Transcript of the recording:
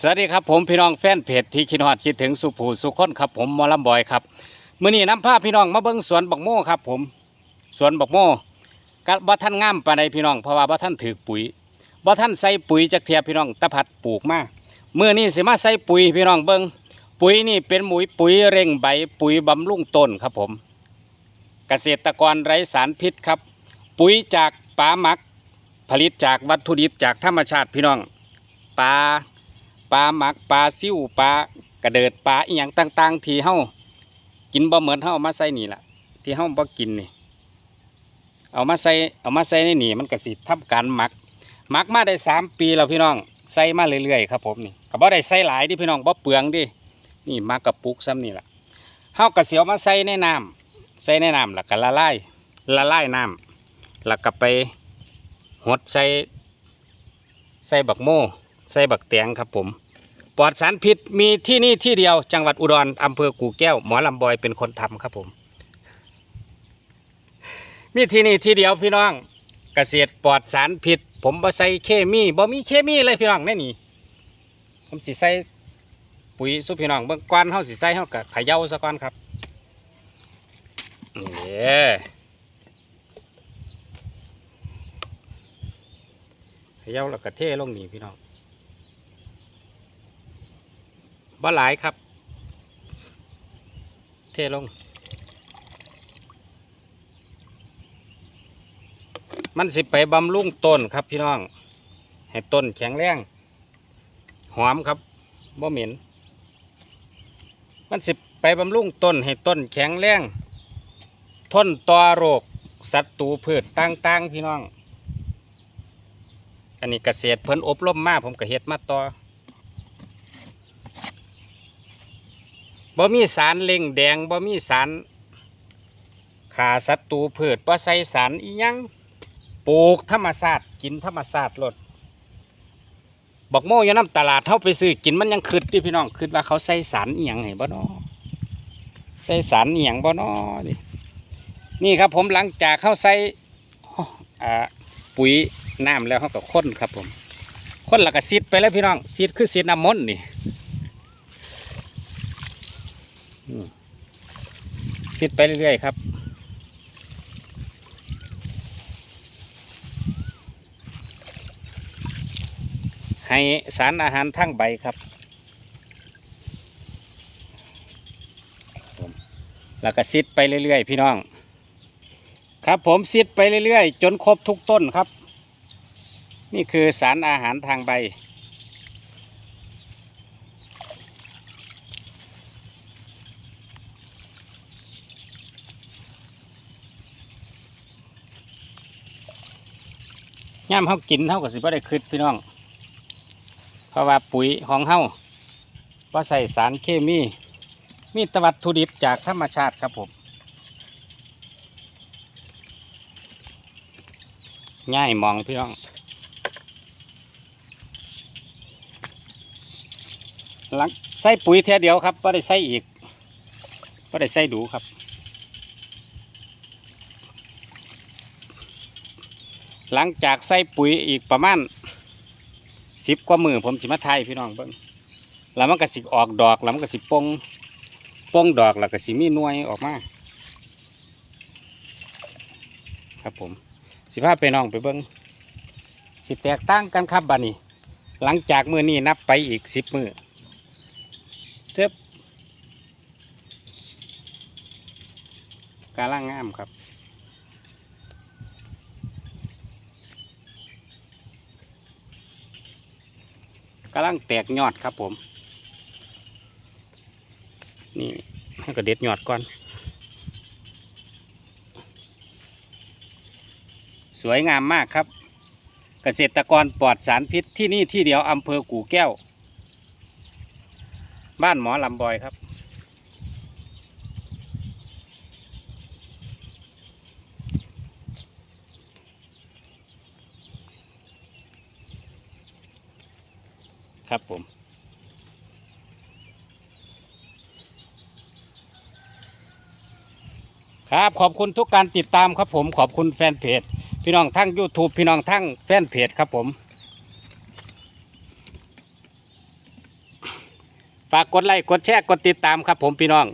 สวัสดีครับผมพี่น้องแฟนเพจที่คิดฮอดคิดถึงสุภูสุคนครับผมมอลำบอยครับมื้อนี้น้ำภาพพี่น้องมาเบิ่งสวนบักโม่ครับ ผมสวนบักโม่ก็บ่ทันงามปานใดพี่น้องเพราะว่าบ่ทันถือปุ๋ยบ่ทันใส่ปุ๋ยจักเทียพี่น้องตะพัดปลูกมาเมื้อนี้สิมาใส่ปุ๋ยพี่น้องเบิ่งปุ๋ยนี่เป็นหมุยปุ๋ยเร่งใบปุ๋ยบำรุงต้นครับผม เกษตรกรไร้สารพิษครับ ปุ๋ยจากปลาหมัก ผลิตจากวัตถุดิบจากธรรมชาติพี่น้องปลา ปลาหมักปลาซิ่วปลากระเดิดปลาอีหยังต่าง ๆ ที่เฮากินบ่เหมือนเฮามาใส่นี่ล่ะ ที่เฮาบ่กินนี่ เอามาใส่เอามาใส่ในนี่มันก็สิทำการหมักหมักมาได้สามปีแล้วพี่น้องใส่มาเรื่อยๆครับผมนี่ก็บ่ได้ใส่หลายดิพี่น้องบ่เปลืองดินี่มักกระปุกซ้ำนี่ล่ะเฮาก็สิเอามาใส่ในน้ำใส่ในน้ำแล้วก็ละลายละลายน้ำแล้วก็ไปหดใส่ใส่บักโม่ ใส่บักแตงครับผมปลอดสารพิษมีที่นี่ที่เดียวจังหวัดอุดรอำเภอกู่แก้วหมอลำบอยเป็นคนทำครับผม มีที่นี่ที่เดียวพี่น้องเกษตรปลอดสารพิษผมบ่ใส่เคมีบ่มีเคมีเลยพี่น้องแน่นี่ผมสิใส่ปุ๋ยสุพี่น้องเบื้องก้อนเฮาสิใส่เฮาก็เขย่าซะก่อนครับนี่เขย่าแล้วก็เทลงนี่พี่น้อง บ่หลายครับ เทลง มันสิไปบำรุงต้นครับพี่น้อง ให้ต้นแข็งแรง หอมครับบ่เหม็น มันสิไปบำรุงต้นให้ต้นแข็งแรง ทนต่อโรคศัตรูพืชต่างๆ พี่น้อง อันนี้เกษตรเพิ่นอบรมมาผมก็เฮ็ดมาต่อ บ่มีสารเล่งแดงบ่มีสารขาศัตรูพืชบ่ใส่สารอีหยังปลูกธรรมชาติกินธรรมชาติรดบอกโม่อยน้ำตลาดเฮาไปซื้อกินมันยังคืดที่พี่น้องคืดว่าเขาใส่สารอีหยังให้บ่นอใส่สารอีหยังบ่นอนี่นี่ครับผมหลังจากเขาใส่ปุ๋ยน้ำแล้วเขาก็ค้นครับผมค้นแล้วก็ซีดไปแล้วพี่น้องซีดคือซีดน้ำมนต์นี่ ซิดไปเรื่อยๆครับให้สารอาหารทั้งใบครับแล้วก็ซิดไปเรื่อยๆ พี่น้อง ครับผมซิดไปเรื่อยๆ จนครบทุกต้นครับ นี่คือสารอาหารทางใบ ย่ามเฮากินเฮาก็สิบ่ได้คืดพี่น้อง เพราะว่าปุ๋ยของเฮาว่าใส่สารเคมี มีตวัตถุดิบจากธรรมชาติครับผมง่ายมองพี่น้อง หลังใส่ปุ๋ยเท่เดียวครับว่าได้ใส่อีกว่าได้ใส่ดูครับ หลังจากใส่ปุ๋ยอีกประมาณสิบกว่ามือผมสิมาไทยพี่น้องเบิ้งแล้วมันก็สิออกดอกแล้วมันก็สิปงปงดอกแล้วก็สิมีหน่วยออกมา ครับผมสิพาไปน้องไปเบิ้งสิแตกต่างกันครับบัดนี้ หลังจากมือนี้นับไปอีกสิบมือเจ็บกาล่างงามครับ กำลังแตกยอดครับผม นี่ให้กระเด็ดยอดก่อน สวยงามมากครับ เกษตรกรปลอดสารพิษที่นี่ที่เดียวอำเภอกู่แก้ว บ้านหมอลำบอยครับ ครับผม ครับขอบคุณทุกการติดตามครับผมขอบคุณแฟนเพจ พี่น้องทั้ง YouTube พี่น้องทั้งแฟนเพจครับผม ฝากกดไลค์กดแชร์กดติดตามครับผมพี่น้อง